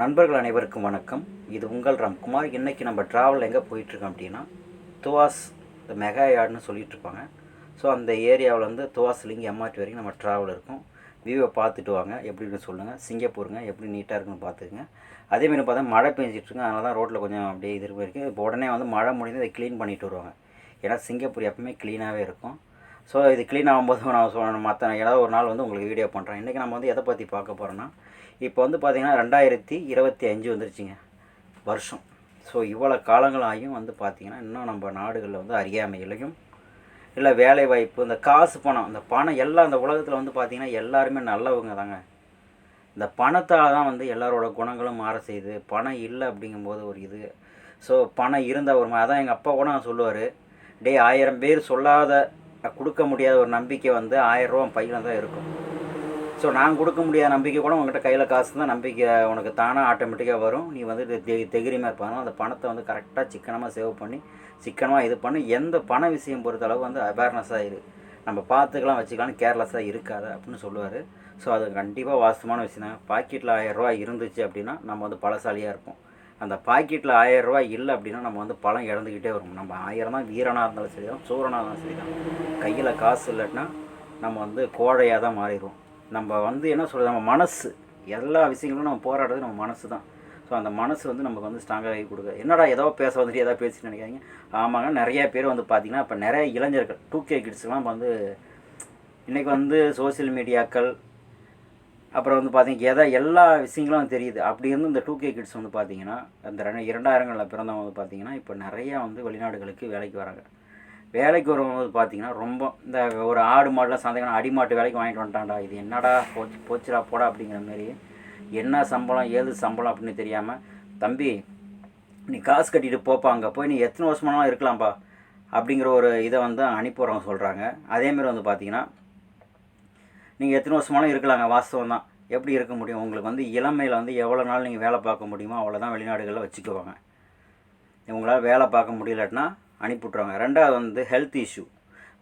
நண்பர்கள் அனைவருக்கும் வணக்கம். இது உங்கள் ராம்குமார். இன்றைக்கி நம்ம ட்ராவல் எங்கே போயிட்டுருக்கோம் அப்படின்னா துவாஸ் இந்த மெகா யார்டுன்னு சொல்லிட்டு இருப்பாங்க. ஸோ அந்த ஏரியாவில் வந்து துவாஸ்லேருந்து எம்ஆர்டி வரைக்கும் நம்ம ட்ராவல் இருக்கும். வியூவை பார்த்துட்டு வாங்க. எப்படின்னு சொல்லுங்கள் சிங்கப்பூருங்க எப்படி நீட்டாக இருக்குன்னு பார்த்துக்குங்க. அதேமாரி பார்த்தா மழை பெஞ்சிட்ருங்க அதனால தான் ரோட்டில் கொஞ்சம் அப்படியே இது இருக்குது இப்போ உடனே வந்து மழை முடிந்து இதை க்ளீன் பண்ணிட்டு வருவாங்க. ஏன்னா சிங்கப்பூர் எப்பவுமே க்ளீனாகவே இருக்கும். ஸோ இது க்ளீன் ஆகும்போது நான் சொல்லணும் மற்ற ஏதாவது ஒரு நாள் வந்து உங்களுக்கு வீடியோ பண்ணுறேன் இன்றைக்கி நம்ம வந்து எதை பற்றி பார்க்க போகிறோன்னா இப்போ வந்து பார்த்திங்கன்னா ரெண்டாயிரத்தி இருபத்தி அஞ்சு வந்துருச்சுங்க. வருஷம். ஸோ இவ்வளோ காலங்களாகியும் வந்து பார்த்திங்கன்னா இன்னும் நம்ம நாடுகளில் வந்து அறியாமையிலையும் இல்லை வேலை வாய்ப்பு இந்த காசு பணம் இந்த பணம் எல்லாம் இந்த உலகத்தில் வந்து பார்த்திங்கன்னா எல்லாருமே நல்லவங்க தாங்க. இந்த பணத்தால் தான் வந்து எல்லாரோட குணங்களும் மாற செய்யுது. பணம் இல்லை அப்படிங்கும்போது ஒரு இது. ஸோ பணம் இருந்தால் ஒரு மாதிரி அதான் எங்கள் அப்பா கூட சொல்லுவார். டேய் ஆயிரம் பேர் சொல்லாத கொடுக்க முடியாத ஒரு நம்பிக்கை வந்து ஆயிரம் ரூபா பையில தான் இருக்கும். ஸோ நான் கொடுக்க முடியாத நம்பிக்கை கூட உங்கள்கிட்ட கையில் காசு தான் நம்பிக்கை உனக்கு தானாக ஆட்டோமேட்டிக்காக வரும். நீ வந்து இது தெ இருப்பாங்க அந்த பணத்தை வந்து கரெக்டாக சிக்கனமாக சேவ் பண்ணி சிக்கனமாக இது பண்ணி எந்த பண விஷயம் பொறுத்தளவு வந்து அவேர்னஸாக இரு. நம்ம பார்த்துக்கலாம் வச்சுக்கலாம்னு கேர்லெஸ்ஸாக இருக்காத அப்படின்னு சொல்லுவார். ஸோ அது கண்டிப்பாக வாசமான விஷயம் தான். பாக்கெட்டில் ஆயிரரூவா இருந்துச்சு அப்படின்னா நம்ம வந்து பலசாலியாக இருப்போம். அந்த பாக்கெட்டில் ஆயிரரூவா இல்லை அப்படின்னா நம்ம வந்து பழம் இழந்துக்கிட்டே வரும் நம்ம ஆயிரம் தான் வீரனாக இருந்தாலும் சரி தான் சூரனாக இருந்தாலும் சரி தான் கையில் காசு இல்லைன்னா நம்ம வந்து கோழையாக தான் மாறிடுவோம். நம்ம வந்து என்ன சொல்கிறது நம்ம மனசு எல்லா விஷயங்களும் நம்ம போராடுறது நம்ம மனசு தான் ஸோ அந்த மனசு வந்து நமக்கு வந்து ஸ்ட்ராங்காக ஆகி கொடுக்குது. என்னடா ஏதோ பேச வந்துட்டு ஏதோ பேசிட்டு நினைக்காதீங்க. ஆமாங்க நிறைய பேர் வந்து பார்த்திங்கன்னா இப்போ நிறைய இளைஞர்கள் டூ கே கிட்ஸ்லாம் இப்போ வந்து இன்றைக்கி வந்து சோஷியல் மீடியாக்கள் அப்புறம் வந்து பார்த்தீங்க எதை எல்லா விஷயங்களும் தெரியுது. அப்படி இருந்து இந்த டூ கே கிட்ஸ் வந்து பார்த்தீங்கன்னா அந்த ரெண்டு இரண்டாயிரங்களில் பிறந்தவங்க வந்து பார்த்தீங்கன்னா இப்போ நிறையா வந்து வெளிநாடுகளுக்கு வேலைக்கு வராங்க. வேலைக்கு வரும்போது பார்த்திங்கன்னா ரொம்ப இந்த ஒரு ஆடு மாடுலாம் சந்தைக்கான அடிமாட்டு வேலைக்கு வாங்கிட்டு வந்துட்டான்டா இது என்னடா போச்சு போச்சுடா போடா அப்படிங்கிற மாரி என்ன சம்பளம் ஏது சம்பளம் அப்படின்னு தெரியாமல் தம்பி நீ காசு கட்டிட்டு போப்பா அங்கே போய் நீ எத்தனை வருஷமானாலும் இருக்கலாம்ப்பா அப்படிங்கிற ஒரு இதை வந்து அனுப்பிடுறவங்க சொல்கிறாங்க அதேமாரி வந்து பார்த்திங்கன்னா நீங்கள் எத்தனை வருஷமாலும் இருக்கலாங்க வாஸ்தவம் தான். எப்படி இருக்க முடியும்? உங்களுக்கு வந்து இளமையில் வந்து எவ்வளோ நாள் நீங்கள் வேலை பார்க்க முடியுமோ அவ்வளோதான் வெளிநாடுகளில் வச்சுக்குவாங்க. உங்களால் வேலை பார்க்க முடியலன்னா அனுப்பிவிட்ருவாங்க ரெண்டாவது வந்து ஹெல்த் இஷ்யூ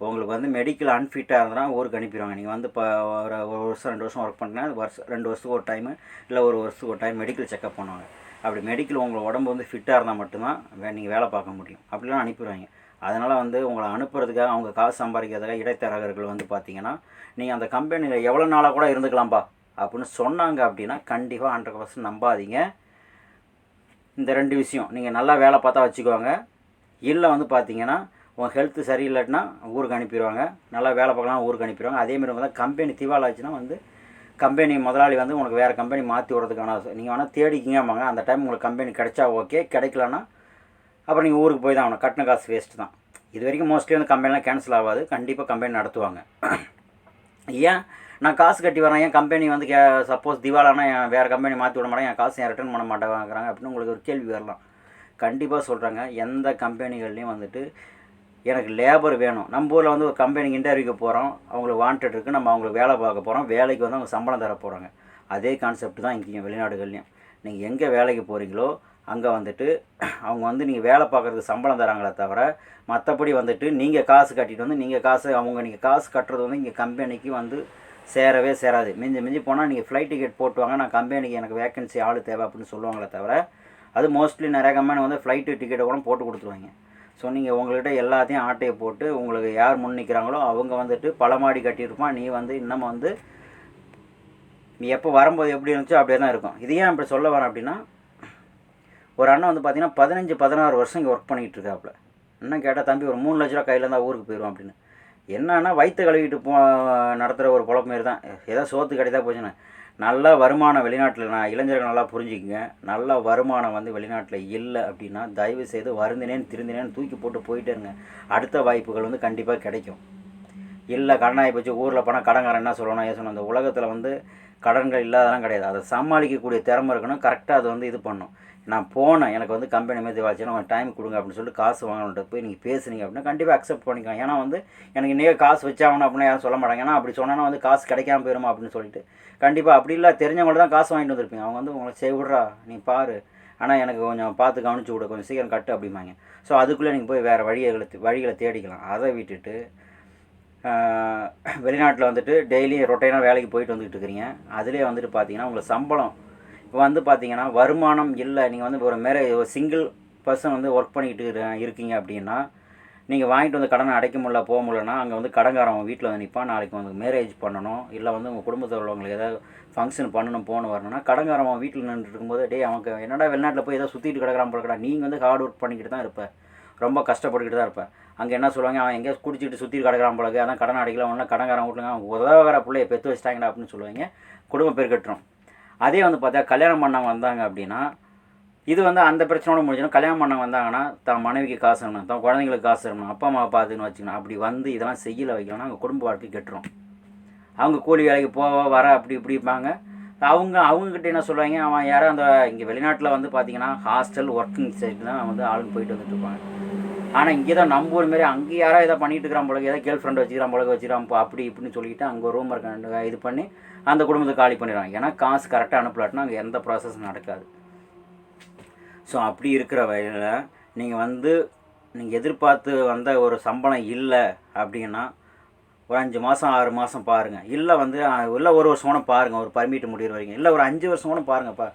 உங்களுக்கு வந்து மெடிக்கல் அன்ஃபிட்டாக இருந்தனா ஊருக்கு அனுப்பிடுவாங்க. நீங்கள் வந்து இப்போ ஒரு ஒரு வருஷம் ரெண்டு வருஷம் ஒர்க் பண்ணீங்கன்னா வருஷம் ரெண்டு வருஷத்துக்கு ஒரு டைமு இல்லை ஒரு வருஷத்துக்கு ஒரு டைம் மெடிக்கல் செக்அப் பண்ணுவாங்க. அப்படி மெடிக்கல் உங்கள் உடம்பு வந்து ஃபிட்டாக இருந்தால் மட்டும்தான் நீங்கள் வேலை பார்க்க முடியும். அப்படிலாம் அனுப்பிடுவாங்க. அதனால் வந்து உங்களை அனுப்புறதுக்காக அவங்க காசு சம்பாதிக்கிறதுக்காக இடைத்தரகர்கள் வந்து பார்த்தீங்கன்னா நீங்கள் அந்த கம்பெனியில் எவ்வளோ நாளாக கூட இருந்துக்கலாம்ப்பா அப்படின்னு சொன்னாங்க அப்படின்னா கண்டிப்பாக ஹண்ட்ரட் பர்சன்ட் நம்பாதீங்க. இந்த ரெண்டு விஷயம் நீங்கள் நல்லா வேலை பார்த்தா வச்சுக்கோங்க. இல்லை வந்து பார்த்தீங்கன்னா உங்கள் ஹெல்த்து சரியில்லைன்னா ஊருக்கு அனுப்பிடுவாங்க. நல்லா வேலை பார்க்கலாம் ஊருக்கு அனுப்பிடுவாங்க. அதேமாரி வந்து கம்பெனி திவாலாச்சுன்னா வந்து கம்பெனி முதலாளி வந்து உனக்கு வேறு கம்பெனி மாற்றி விட்றதுக்கான நீங்கள் வேணால் தேடிக்கிங்கம்பாங்க. அந்த டைம் உங்களுக்கு கம்பெனி கிடைச்சா ஓகே கிடைக்கலன்னா அப்புறம் நீங்கள் ஊருக்கு போய் தான் ஆகணும். கட்டின காசு வேஸ்ட்டு தான். இது வரைக்கும் மோஸ்ட்லி வந்து கம்பெனிலாம் கேன்சல் ஆகாது. கண்டிப்பாக கம்பெனி நடத்துவாங்க. ஏன்? நான் காசு கட்டி வரேன் ஏன் கம்பெனி வந்து கே சப்போஸ் திவாலானா என் வேறு கம்பெனி மாற்றி விட மாட்டேன். என் காசு ஏன் ரிட்டர்ன் பண்ண மாட்டேங்கிறாங்க அப்படின்னு உங்களுக்கு ஒரு கேள்வி வரலாம். கண்டிப்பாக சொல்கிறாங்க எந்த கம்பெனிகள்லேயும் வந்துட்டு எனக்கு லேபர் வேணும். நம்ம ஊரில் வந்து ஒரு கம்பெனிக்கு இன்டர்வியூக்கு போகிறோம் அவங்களுக்கு வாண்டட் இருக்குது நம்ம அவங்களுக்கு வேலை பார்க்க போகிறோம் வேலைக்கு வந்து அவங்க சம்பளம் தர போகிறாங்க அதே கான்செப்ட் தான் இங்கேயும் வெளிநாடுகள்லையும். நீங்கள் எங்கே வேலைக்கு போகிறீங்களோ அங்கே வந்துட்டு அவங்க வந்து நீங்கள் வேலை பார்க்குறதுக்கு சம்பளம் தராங்களே தவிர மற்றபடி வந்துட்டு நீங்கள் காசு கட்டிட்டு வந்து நீங்கள் காசு அவங்க நீங்கள் காசு கட்டுறது வந்து இங்கே கம்பெனிக்கு வந்து சேரவே சேராது. மிஞ்சி மிஞ்சி போனால் நீங்கள் ஃப்ளைட் டிக்கெட் போட்டு வாங்க நான் கம்பெனிக்கு எனக்கு வேக்கன்சி ஆள் தேவை அப்படின்னு சொல்லுவாங்களே தவிர அது மோஸ்ட்லி நிறைய கம்பெனி வந்து ஃப்ளைட்டு டிக்கெட்டை கூட போட்டு கொடுத்துருவாங்க. ஸோ நீங்கள் உங்கள்கிட்ட எல்லாத்தையும் ஆட்டையை போட்டு உங்களுக்கு யார் முன் நிற்கிறாங்களோ அவங்க வந்துட்டு பல மாடி கட்டியிருப்பான். நீ வந்து இன்னமும் வந்து நீ எப்போ வரும்போது எப்படி இருந்துச்சோ அப்படியே தான் இருக்கும். இது ஏன் இப்படி சொல்ல வரேன் அப்படின்னா ஒரு அண்ணன் வந்து பார்த்தீங்கன்னா பதினஞ்சு பதினாறு வருஷம் இங்கே ஒர்க் பண்ணிகிட்டு இருக்காப்புல என்ன கேட்டால் தம்பி ஒரு மூணு லட்ச ரூபா கையில் இருந்தால் ஊருக்கு போயிடுவோம் அப்படின்னு. என்னன்னா வயிற்று கழுவிட்டு போ நடத்துகிற ஒரு குழப்பம் மாரி தான். ஏதோ சோத்து கிடைத்தா போச்சுன்னு. நல்ல வருமானம் வெளிநாட்டில் நான் இளைஞர்கள் நல்லா புரிஞ்சுக்குங்க. நல்ல வருமானம் வந்து வெளிநாட்டில் இல்லை அப்படின்னா தயவு செய்து வருந்தினேன்னு திருந்தினேன்னு தூக்கி போட்டு போயிட்டேருங்க அடுத்த வாய்ப்புகள் வந்து கண்டிப்பாக கிடைக்கும். இல்லை கடனாகி போச்சு ஊரில் போனால் கடன்காரன் என்ன சொல்லணும் ஏன் சொல்லணும் அந்த உலகத்தில் வந்து கடன்கள் இல்லாதெல்லாம் கிடையாது. அதை சமாளிக்கக்கூடிய திறமை இருக்கணும். கரெக்டாக அதை வந்து இது பண்ணும் நான் போனேன். எனக்கு வந்து கம்பெனி மாதிரி வாழ்ச்சினா உங்கள் டைம் கொடுங்க அப்படின்னு சொல்லிட்டு காசு வாங்கணுன்ட்டு போய் நீங்கள் பேசுனீங்க அப்படின்னா கண்டிப்பாக அக்செப்ட் பண்ணிக்கலாம். ஏன்னா வந்து எனக்கு இன்றைக்கி காசு வச்சாகணும் அப்படின்னு யாரும் சொல்ல மாட்டாங்க. ஏன்னா அப்படி சொன்னால் வந்து காசு கிடைக்காம போயிருமா அப்படின்னு சொல்லிட்டு. கண்டிப்பாக அப்படி இல்லை தெரிஞ்சவங்கள்ட்ட தான் காசு வாங்கிட்டு வந்திருப்பீங்க. அவங்க வந்து உங்களை செய்விட்றா நீ பாரு. ஆனால் எனக்கு கொஞ்சம் பார்த்து கவனிச்சு விட கொஞ்சம் சீக்கிரம் கட்டு அப்படிம்பாங்க. ஸோ அதுக்குள்ளே நீங்கள் போய் வேறு வழிகளை வழிகளை தேடிக்கலாம். அதை விட்டுட்டு வெளிநாட்டில் வந்துட்டு டெய்லி ரொட்டைனாக வேலைக்கு போயிட்டு வந்துக்கிட்டு இருக்கிறீங்க. அதிலே வந்துட்டு பார்த்தீங்கன்னா உங்களுக்கு சம்பளம் இப்போ வந்து பார்த்தீங்கன்னா வருமானம் இல்லை. நீங்கள் வந்து ஒரு மேரேஜ் ஒரு சிங்கிள் பர்சன் வந்து ஒர்க் பண்ணிக்கிட்டு இருக்கீங்க அப்படின்னா நீங்கள் வாங்கிட்டு வந்து கடனை அடைக்க முடியல போக முடியலன்னா அங்கே வந்து கடன்காரன் வீட்டில் வந்து நிற்பான் நாளைக்கு வந்து மேரேஜ் பண்ணணும். இல்லை வந்து உங்கள் குடும்பத்தில் உள்ளவங்களுக்கு ஏதாவது ஃபங்க்ஷன் பண்ணணும் போகணும் வரணும்னா கடன்காரன் வீட்டில் நின்றுட்டு இருக்கும்போது டேய் அவனுக்கு என்னடா வெளிநாட்டில் போய் ஏதோ சுற்றிட்டு கிடக்கிறான் போல நீங்கள் வந்து ஹார்ட் ஒர்க் பண்ணிக்கிட்டு தான் இருப்பேன் ரொம்ப கஷ்டப்பட்டுக்கிட்டு தான் இருப்பேன் அங்கே என்ன சொல்லுவாங்க? அவன் எங்கேயோ குடிச்சிட்டு சுற்றிட்டு கிடக்கிறான் போலக்கு அதான் கடன் அடைக்கல. ஒன்றா கடன்காரன் வீட்டில் அவன் உதவற பிள்ளைய பெற்று வச்சிட்டாங்கடா அப்படின்னு சொல்லுவாங்க. குடும்பம் பேர் கட்டுறோம் அதே வந்து பார்த்தா கல்யாணம் பண்ணவங்க வந்தாங்க அப்படின்னா இது வந்து அந்த பிரச்சனையோட முடிஞ்சிடும். கல்யாணம் பண்ண வந்தாங்கன்னா தான் மனைவிக்கு காசு வேணும் தான் குழந்தைங்களுக்கு காசு வேணும் அப்பா அம்மா பார்த்துன்னு வச்சுக்கணும். அப்படி வந்து இதெல்லாம் செய்யலை வைக்கலன்னா அவங்க குடும்ப வாழ்க்கை கெட்டுரும். அவங்க கூலி வேலைக்கு போக வர அப்படி இப்படிப்பாங்க அவங்க அவங்கக்கிட்ட என்ன சொல்லுவாங்க? அவன் யாரோ அந்த இங்கே வெளிநாட்டில் வந்து பார்த்தீங்கன்னா ஹாஸ்டல் ஒர்க்கிங் சைடு தான் வந்து ஆளுங்க போயிட்டு வந்துட்டு இருப்பாங்க. ஆனால் இங்கே தான் நம்ம ஊர் மாரி அங்கே யாரோ இதை பண்ணிட்டு இருக்கிறான் போல ஏதோ கேர்ள் ஃப்ரெண்ட் வச்சுக்கிறான் போல வச்சுக்கிறான் அப்படி இப்படின்னு சொல்லிட்டு அங்கே ரூம் இருக்க இது பண்ணி அந்த குடும்பத்தை காலி பண்ணிடுவாங்க. ஏன்னா காசு கரெக்டாக அனுப்பலாட்டினா அங்கே எந்த ப்ராசஸும் நடக்காது. ஸோ அப்படி இருக்கிற வகையில் நீங்கள் வந்து நீங்கள் எதிர்பார்த்து வந்த ஒரு சம்பளம் இல்லை அப்படின்னா ஒரு அஞ்சு மாதம் ஆறு மாதம் பாருங்கள் இல்லை வந்து இல்லை ஒரு வருஷம் கூட பாருங்கள் ஒரு பர்மிட் முடிகிற வரைக்கும். இல்லை ஒரு அஞ்சு வருஷம் கூட பாருங்கப்பா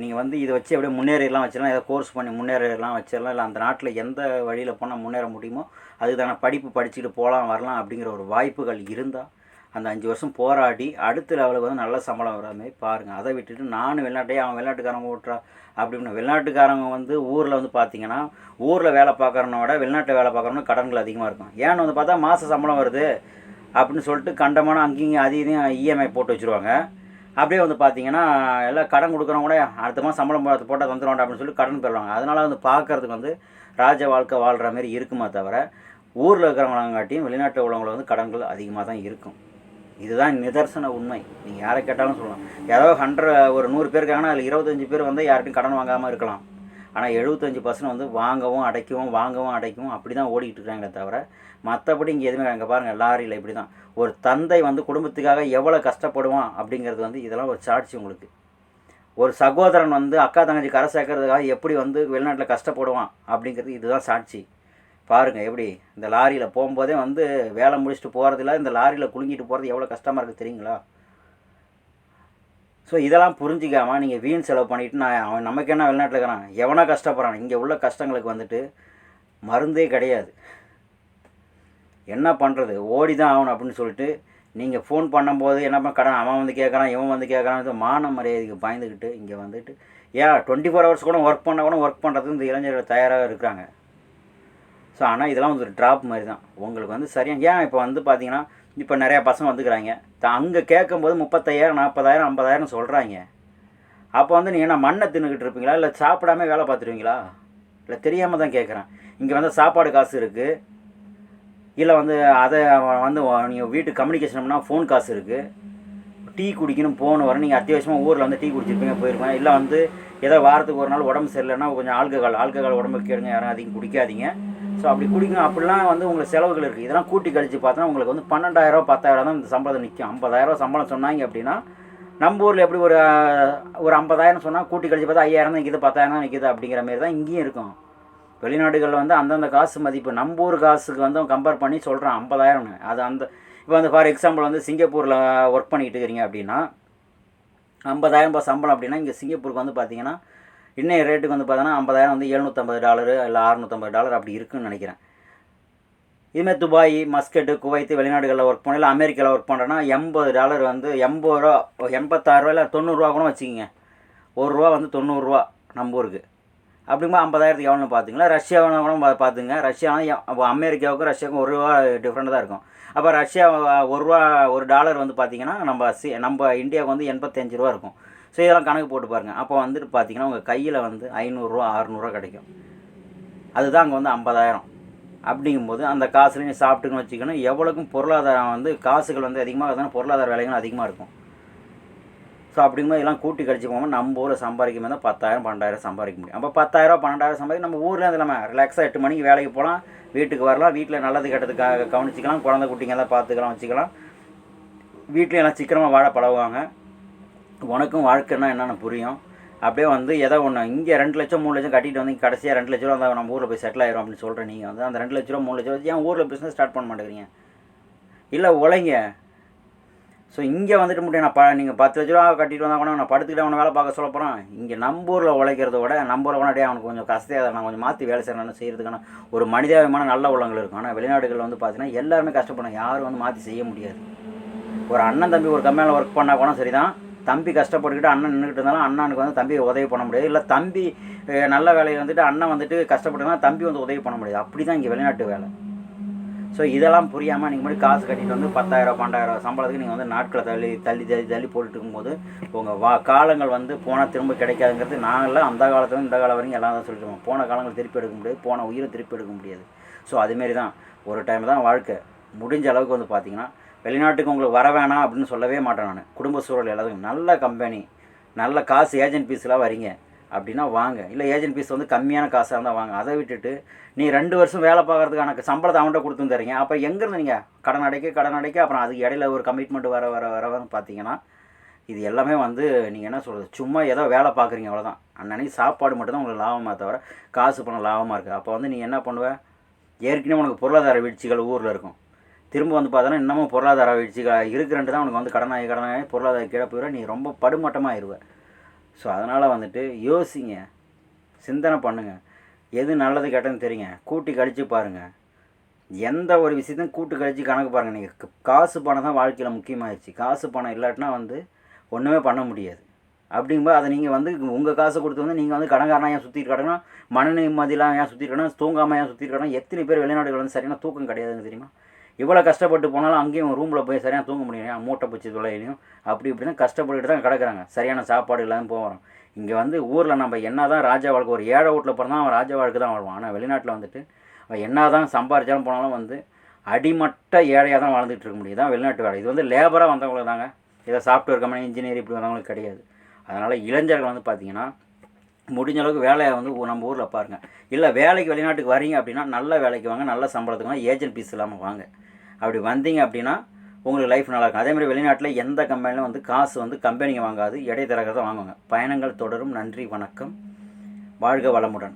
நீங்கள் வந்து இதை வச்சு அப்படியே முன்னேறிடலாம் வச்சிடலாம். ஏதோ கோர்ஸ் பண்ணி முன்னேறிடலாம் வச்சிடலாம். இல்லை அந்த நாட்டில் எந்த வழியில் போனால் முன்னேற முடியுமோ அதுக்கு தானே படிப்பு படிச்சுட்டு போகலாம் வரலாம் அப்படிங்கிற ஒரு வாய்ப்புகள் இருந்தால் அந்த அஞ்சு வருஷம் போராடி அடுத்த லெவலுக்கு வந்து நல்ல சம்பளம் வர மாதிரி பாருங்கள் அதை விட்டுட்டு நானும் வெளிநாட்டையே அவன் வெளிநாட்டுக்காரங்க ஓட்டுறா அப்படின்னு வெளிநாட்டுக்காரங்க வந்து ஊரில் வந்து பார்த்தீங்கன்னா ஊரில் வேலை பார்க்குறவனை விட வெளிநாட்டில் வேலை பார்க்குறவனுக்கு கடன்கள் அதிகமாக இருக்கும். ஏன்னு வந்து பார்த்தா மாத சம்பளம் வருது அப்படின்னு சொல்லிட்டு கண்டமான அங்கேயும் அது இதையும் இஎம்ஐ போட்டு வச்சுருவாங்க. அப்படியே வந்து பார்த்தீங்கன்னா எல்லாம் கடன் கொடுக்குறவங்க கூட அடுத்த மாதம் சம்பளம் போட்டு போட்டால் தந்துடுவாண்டா அப்படின்னு சொல்லி கடன் பெறுவாங்க அதனால் வந்து பார்க்கறதுக்கு வந்து ராஜ வாழ்க்கை வாழ்கிற மாதிரி இருக்குமா தவிர ஊரில் இருக்கிறவங்களங்காட்டியும் வெளிநாட்டில் உள்ளவங்களை வந்து கடன்கள் அதிகமாக தான் இருக்கும். இதுதான் நிதர்சன உண்மை. நீங்கள் யாரை கேட்டாலும் சொல்லலாம். ஏதோ ஹண்ட்ரட் ஒரு நூறு பேர் இருக்காங்கன்னா அதில் இருபத்தஞ்சி பேர் வந்து யார்கிட்டையும் கடன் வாங்காமல் இருக்கலாம். ஆனால் எழுபத்தஞ்சு பர்சன்ட் வந்து வாங்கவும் அடைக்கவும் வாங்கவும் அடைக்கவும் அப்படி தான் ஓடிக்கிட்டு இருக்காங்களே தவிர மற்றபடி இங்கே எதுவுமே அங்கே பாருங்கள் லாரியில் இப்படி தான் ஒரு தந்தை வந்து குடும்பத்துக்காக எவ்வளோ கஷ்டப்படுவான் அப்படிங்கிறது வந்து இதெல்லாம் ஒரு சாட்சி உங்களுக்கு. ஒரு சகோதரன் வந்து அக்கா தங்கச்சி கரை சேர்க்கறதுக்காக எப்படி வந்து வெளிநாட்டில் கஷ்டப்படுவான் அப்படிங்கிறது இதுதான் சாட்சி. பாருங்கள் எப்படி? இந்த லாரியில் போகும்போதே வந்து வேலை முடிச்சுட்டு போகிறதில்ல இந்த லாரியில் குலுங்கிட்டு போகிறது எவ்வளோ கஷ்டமாக இருக்குது தெரியுங்களா? ஸோ இதெல்லாம் புரிஞ்சிக்காமல் நீங்கள் வீண் செலவு பண்ணிட்டு நான் அவன் நமக்கு என்ன வெளிநாட்டில் இருக்கிறான்? எவனோ கஷ்டப்படுறான். இங்கே உள்ள கஷ்டங்களுக்கு வந்துட்டு மருந்தே கிடையாது. என்ன பண்ணுறது ஓடி தான் ஆகணும் அப்படின்னு சொல்லிட்டு நீங்கள் ஃபோன் பண்ணும்போது என்னப்பா கடன் அவன் வந்து கேட்குறான் இவன் வந்து கேட்குறான் மான மரியாதைக்கு பயந்துக்கிட்டு இங்கே வந்துட்டு ஏன் டுவெண்ட்டி ஃபோர் ஹவர்ஸ் கூட ஒர்க் பண்ணால் கூட ஒர்க் பண்ணுறதுக்கு இந்த இளைஞர்கள் தயாராக இருக்கிறாங்க? ஸோ ஆனால் இதெல்லாம் வந்து ஒரு ட்ராப் மாதிரி தான் உங்களுக்கு வந்து சரியாக ஏன் இப்போ வந்து பார்த்தீங்கன்னா இப்போ நிறையா பசங்க வந்துக்கிறாங்க. அங்கே கேட்கும்போது முப்பத்தையாயிரம் நாற்பதாயிரம் ஐம்பதாயிரம் சொல்கிறாங்க அப்போ வந்து நீங்கள் என்ன மண்ணை தின்னுக்கிட்டு இருப்பீங்களா? இல்லை சாப்பிடாம வேலை பார்த்துருவீங்களா? இல்லை தெரியாமல் தான் கேட்குறேன். இங்கே வந்து சாப்பாடு காசு இருக்குது இல்லை வந்து அதை அவன் வந்து நீங்கள் வீட்டு கம்யூனிகேஷன் பண்ணால் ஃபோன் காசு இருக்குது டீ குடிக்கணும் போகணும் வர நீங்கள் அத்தியாவசியமாக ஊரில் வந்து டீ குடிச்சிருப்பீங்க போயிருப்பேன் இல்லை வந்து ஏதோ வாரத்துக்கு ஒரு நாள் உடம்பு சரியில்லைன்னா கொஞ்சம் ஆல்கஹால் ஆல்கஹால் உடம்புக்கு கேடுங்க யாரும் அதிகம் குடிக்காதீங்க. ஸோ அப்படி குடிங்க அப்படிலாம் வந்து உங்களுக்கு செலவுகள் இருக்குது இதெல்லாம் கூட்டி கழிச்சு பார்த்தா உங்களுக்கு வந்து பன்னெண்டாயிரம் பத்தாயிரம் தான் இந்த சம்பளம் நிற்கும் ஐம்பதாயிரம் சம்பளம் சொன்னாங்க அப்படின்னா நம்ம ஊரில் எப்படி ஒரு ஒரு ஐம்பதாயிரம் சொன்னால் கூட்டி கழிச்சு பார்த்தா ஐயாயிரம் தான் நிற்கிது பத்தாயிரம் தான் நிற்கிது அப்படிங்கிற மாதிரி தான் இங்கேயும் இருக்கும். வெளிநாடுகளில் வந்து அந்தந்த காசு மதிப்பு நம்ம ஊர் காசுக்கு வந்து கம்பேர் பண்ணி சொல்கிறான் ஐம்பதாயிரம்னு. அது அந்த இப்போ வந்து ஃபார் எக்ஸாம்பிள் வந்து சிங்கப்பூரில் ஒர்க் பண்ணிக்கிட்டு இருக்கிறீங்க அப்படின்னா ஐம்பதாயிரம் ரூபாய் சம்பளம் அப்படின்னா இங்கே சிங்கப்பூருக்கு வந்து பார்த்தீங்கன்னா இன்னைய ரேட்டுக்கு வந்து பார்த்தோன்னா ஐம்பதாயிரம் வந்து எழுநூற்றம்பது டாலரு இல்லை அறுநூற்றம்பது டாலர் அப்படி இருக்குன்னு நினைக்கிறேன். இதுமாதிரி துபாய் மஸ்கட்டு குவைத்து வெளிநாடுகளில் ஒர்க் பண்ணல அமெரிக்காவில் ஒர்க் பண்ணுறேன்னா எண்பது டாலர் வந்து எண்பது ரூபா எண்பத்தாறுரூவா இல்லை தொண்ணூறுரூவா கூட வச்சுக்கிங்க. ஒரு ரூபா வந்து தொண்ணூறுரூவா நம்ம ஊருக்கு. அப்படிங்கும்போது ஐம்பதாயிரத்துக்கு எவ்வளோ பார்த்துங்களா ரஷ்யாவில் கூட பார்த்துங்க ரஷ்யானா அமெரிக்காவுக்கும் ரஷ்யாவுக்கும் ஒரு ரூபா டிஃப்ரெண்ட் தான் இருக்கும். அப்போ ரஷ்யா ஒரு ரூபா ஒரு டாலர் வந்து பார்த்திங்கன்னா நம்ம சி நம்ம இந்தியாவுக்கு வந்து எண்பத்தஞ்சு ரூபா இருக்கும். ஸோ இதெல்லாம் கணக்கு போட்டு பாருங்கள் அப்போ வந்துட்டு பார்த்தீங்கன்னா உங்கள் கையில் வந்து ஐநூறுரூவா அறநூறுவா கிடைக்கும். அதுதான் அங்கே வந்து ஐம்பதாயிரம். அப்படிங்கும்போது அந்த காசுலேயும் நீ வச்சுக்கணும் எவ்வளோக்கும் பொருளாதாரம் வந்து காசுகள் வந்து அதிகமாக இருந்தாலும் பொருளாதார விலைகள் அதிகமாக இருக்கும். ஸோ அப்படிங்கும்போது எல்லாம் கூட்டி கழிச்சு போகும்போது நம்ம ஊரில் சம்பாதிக்கும் போது பத்தாயிரம் பன்னெண்டாயிரம் சம்பாதிக்க முடியும். அப்போ பத்தாயிரம் பன்னெண்டாயிரம் சம்பாதிக்க நம்ம ஊரில் இருந்து இல்லாமல் ரிலாக்ஸாக எட்டு மணிக்கு வேலைக்கு போகலாம். வீட்டுக்கு வரலாம். வீட்டில் நல்லது கெட்டதுக்காக கவனிச்சிக்கலாம். குழந்தை குட்டிங்க தான் பார்த்துக்கலாம் வச்சுக்கலாம். வீட்லேயும் எல்லாம் சீக்கிரமாக வாழ பழகுவாங்க. உனக்கும் வாழ்க்கைன்னா என்னென்னு புரியும். அப்படியே வந்து எதோ ஒன்று இங்கே ரெண்டு லட்சம் மூணு லட்சம் கட்டிட்டு வந்து கடைசியாக ரெண்டு லட்ச ரூபா அந்த நம்ம ஊரில் போய் செட்டில் ஆயிரும் அப்படின்னு சொல்கிறேன் நீங்கள் வந்து அந்த ரெண்டு லட்ச ரூபா மூணு லட்ச ரூபா ஏன் ஊரில் பிஸ்னஸ் ஸ்டார்ட் பண்ண மாட்டேங்கிறீங்க? இல்லை உழைங்க. ஸோ இங்கே வந்துட்டு முடியும் நான் ப நீங்கள் பத்து லட்ச ரூபா கட்டிட்டு வந்தால் கூட நான் படுத்துக்கிட்டு அவனை வேலை பார்க்க சொல்ல போகிறேன் இங்கே ஊரில் உழைக்கிறத விட நம்பூரில் கூட அவனுக்கு கொஞ்சம் கஷ்டம் நான் கொஞ்சம் மாற்றி வேலை செய்யணும்னு செய்கிறதுக்கான ஒரு மனிதாபிமான நல்ல உள்ளங்கள் இருக்கும். ஆனால் வெளிநாடுகளில் வந்து பார்த்தீங்கன்னா எல்லாருமே கஷ்டப்படும் யாரும் வந்து மாற்றி செய்ய முடியாது. ஒரு அண்ணன் தம்பி ஒரு கம்பெனியில் ஒர்க் பண்ணால் கூட சரி தான் தம்பி கஷ்டப்பட்டுக்கிட்டு அண்ணன் நின்றுட்டு இருந்தாலும் அண்ணனுக்கு வந்து தம்பி உதவி பண்ண முடியாது. இல்லை தம்பி நல்ல வேலையை வந்துட்டு அண்ணன் வந்துட்டு கஷ்டப்பட்டுனா தம்பி வந்து உதவி பண்ண முடியாது. அப்படி தான் இங்கே வெளிநாட்டு வேலை. ஸோ இதெல்லாம் புரியாமல் நீங்கள் மட்டும் காசு கட்டிட்டு வந்து பத்தாயிரம் பன்னெண்டாயிரம் சம்பளத்துக்கு நீங்கள் வந்து நாட்களை தள்ளி தள்ளி தள்ளி தள்ளி போட்டுட்டு இருக்கும்போது உங்கள் வா காலங்கள் வந்து போனால் திரும்ப கிடைக்காதுங்கிறது நாங்களாம் அந்த காலத்துல இந்த காலம் வரைக்கும் எல்லாம் தான் சொல்லிட்டு போன காலங்கள் திருப்பி எடுக்க முடியாது போன உயிரை திருப்பி எடுக்க முடியாது. ஸோ அதுமாரி தான் ஒரு டைம் தான் வாழ்க்கை. முடிஞ்ச அளவுக்கு வந்து பார்த்தீங்கன்னா வெளிநாட்டுக்கு உங்களுக்கு வர வேணாம் அப்படின்னு சொல்லவே மாட்டேன் நான். குடும்ப சூழல் எல்லாத்துக்கும். நல்ல கம்பெனி நல்ல காசு ஏஜென்ட் பீஸ்லாம் வரீங்க. அப்படின்னா வாங்க. இல்லை ஏஜென்ட் பீஸ் வந்து கம்மியான காசாக இருந்தால் வாங்க. அதை விட்டுட்டு நீ ரெண்டு வருஷம் வேலை பார்க்கறதுக்கான சம்பளத்தை அவன்கிட்ட கொடுத்து தரீங்க அப்போ எங்கேருந்து நீங்கள் கடன் அடைக்க கடன் அடைக்க அப்புறம் அதுக்கு இடையில ஒரு கமிட்மெண்ட் வர வர வரவன்னு பார்த்தீங்கன்னா இது எல்லாமே வந்து நீங்கள் என்ன சொல்கிறது சும்மா ஏதோ வேலை பார்க்குறீங்க அவ்வளோதான் அன்னன்னைக்கு சாப்பாடு மட்டும்தான் உங்களுக்கு லாபமாக தவிர காசு பணம் லாபமாக இருக்குது அப்போ வந்து நீ என்ன பண்ணுவேன் ஏற்கனவே உனக்கு பொருளாதார வீழ்ச்சிகள் ஊரில் இருக்கும். திரும்ப வந்து பார்த்தோன்னா இன்னமும் பொருளாதார வீழ்ச்சிகள் இருக்கிறன்ட்டு தான் உனக்கு வந்து கடனாகி கடனாகி பொருளாதார கிடப்புற நீ ரொம்ப படுமட்டமாக ஆயிடுவ ஸோ அதனால் வந்துட்டு யோசிங்க. சிந்தனை பண்ணுங்கள் எது நல்லது கெட்டதுன்னு தெரியுங்க. கூட்டி கழித்து பாருங்கள் எந்த ஒரு விஷயத்தையும் கூட்டு கழித்து கணக்கு பாருங்கள் நீங்கள் காசு பணம் தான் வாழ்க்கையில் முக்கியமாகிடுச்சு காசு பணம் இல்லாட்டினா வந்து ஒன்றுமே பண்ண முடியாது. அப்படிங்கும்போது அதை நீங்கள் வந்து உங்கள் காசை கொடுத்து வந்து நீங்கள் வந்து கடன்காரனா ஏன் சுற்றிட்டு கிடக்கணும்? மன நிம்மதியெலாம் ஏன் சுற்றிட்டு கிடக்கணும்? தூங்காமல் ஏன் சுற்றிட்டு கிடக்கணும்? எத்தனை பேர் வெளிநாடுகள் வந்து சரியான தூக்கம் கிடையாதுங்க தெரியுமா? இவ்வளோ கஷ்டப்பட்டு போனாலும் அங்கேயும் ரூமில் போய் சரியாக தூங்க முடியும் மூட்டை பூச்சி தொலைலையும் அப்படி இப்படி தான் கஷ்டப்பட்டுட்டு தான் கிடக்குறாங்க. சரியான சாப்பாடு இல்லாமல் போகிறோம் இங்கே வந்து ஊரில் நம்ம என்ன தான் ராஜா வாழ்க்கை ஒரு ஏழை வீட்டில் பிறந்தா அவன் ராஜா வாழ்க்கை தான் வாழ்வான். ஆனால் வெளிநாட்டில் வந்துட்டு அவன் என்ன தான் சம்பாரிச்சாலும் போனாலும் வந்து அடிமட்ட ஏழையாக தான் வாழ்ந்துட்டு இருக்க முடியும். தான் வெளிநாட்டு வேலை. இது வந்து லேபராக வந்தவங்களுக்கு தாங்க. இதை சாஃப்ட்வேர் கம்பெனி இன்ஜினியர் இப்படி வந்தவங்களுக்கு கிடையாது. அதனால் இளைஞர்கள் வந்து பார்த்தீங்கன்னா முடிஞ்ச அளவுக்கு வேலையை வந்து நம்ம ஊரில் பாருங்கள் இல்லை வேலைக்கு வெளிநாட்டுக்கு வரீங்க அப்படின்னா நல்ல வேலைக்கு வாங்க நல்ல சம்பளத்துக்கு வாங்க ஏஜென்ட் பீஸ் இல்லாமல் வாங்க. அப்படி வந்தீங்க அப்படின்னா உங்களுக்கு லைஃப் நல்லா இருக்கும். அதே மாதிரி வெளிநாட்டில் எந்த கம்பெனிலும் வந்து காசு வந்து கம்பெனிங்க வாங்காது இடைத்தரகத்தை வாங்குவாங்க பயணங்கள் தொடரும். நன்றி வணக்கம். வாழ்க வளமுடன்.